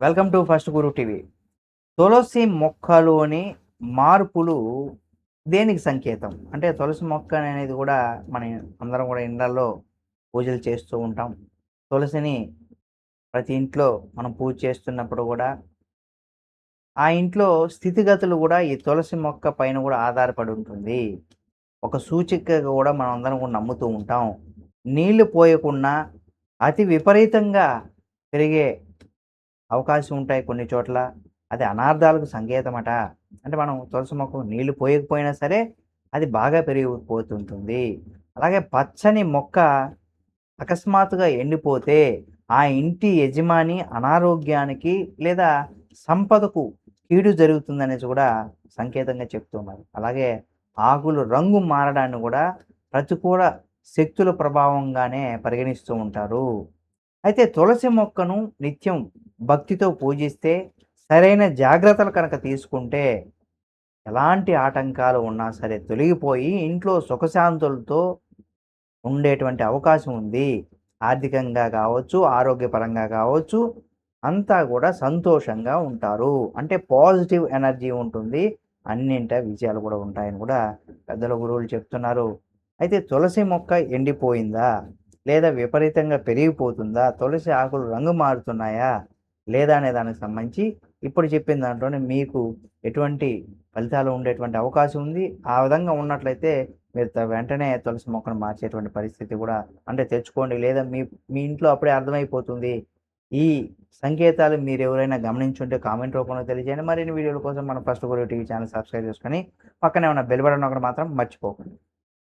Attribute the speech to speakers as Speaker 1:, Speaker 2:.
Speaker 1: Welcome to first Guru TV. తులసి మొక్కలోని మార్పులు దేనికి సంకేతం? అంటే తులసి మొక్క అనేది కూడా మన అందరం కూడా ఇండ్లలో పూజలు చేస్తూ ఉంటాం. తులసిని ప్రతి ఇంట్లో మనం పూజ చేస్తున్నప్పుడు కూడా ఆ ఇంట్లో స్థితిగతులు కూడా ఈ తులసి మొక్క పైన కూడా ఆధారపడి ఉంటుంది. ఒక సూచికగా కూడా మనం అందరం కూడా నమ్ముతూ ఉంటాం. నీళ్ళు పోయకుండా అతి విపరీతంగా పెరిగే అవకాశం ఉంటాయి కొన్ని చోట్ల. అది అనార్థాలకు సంకేతమట. అంటే మనం తులసి మొక్కకు నీళ్ళు పోయకపోయినా సరే అది బాగా పెరిగిపోతుంటుంది. అలాగే పచ్చని మొక్క అకస్మాత్తుగా ఎండిపోతే ఆ ఇంటి యజమాని అనారోగ్యానికి లేదా సంపదకు కీడు జరుగుతుందనేసి కూడా సంకేతంగా చెప్తున్నారు. అలాగే ఆకులు రంగు మారడాన్ని కూడా ప్రతికూల శక్తుల ప్రభావంగానే పరిగణిస్తూ ఉంటారు. అయితే తులసి మొక్కను నిత్యం భక్తితో పూజిస్తే సరైన జాగ్రత్తలు కనుక తీసుకుంటే ఎలాంటి ఆటంకాలు ఉన్నా సరే తొలగిపోయి ఇంట్లో సుఖశాంతులతో ఉండేటువంటి అవకాశం ఉంది. ఆర్థికంగా కావచ్చు ఆరోగ్యపరంగా కావచ్చు అంతా కూడా సంతోషంగా ఉంటారు. అంటే పాజిటివ్ ఎనర్జీ ఉంటుంది. అన్నింట విజయాలు కూడా ఉంటాయని కూడా పెద్దల గురువులు చెప్తున్నారు. అయితే తులసి మొక్క ఎండిపోయిందా? లేదా విపరీతంగా పెరిగిపోతుందా? తులసి ఆకులు రంగు మారుతున్నాయా? లేదా అనే దానికి సంబంధించి ఇప్పుడు చెప్పిన దాంట్లోనే మీకు ఎటువంటి ఫలితాలు ఉండేటువంటి అవకాశం ఉంది. ఆ విధంగా ఉన్నట్లయితే మీరు వెంటనే తులసి మొక్కను మార్చేటువంటి పరిస్థితి కూడా అంటే తెచ్చుకోండి. లేదా మీ మీ ఇంట్లో అప్పుడే అర్థమైపోతుంది. ఈ సంకేతాలు మీరు ఎవరైనా గమనించుంటే కామెంట్ రూపంలో తెలియజేయండి. మరిన్ని వీడియోల కోసం మన ఫస్ట్ కూడా టీవీ ఛానల్ సబ్స్క్రైబ్ చేసుకొని పక్కనే ఉన్న బెల్ బటన్ ఒకటి మాత్రం మర్చిపోకండి.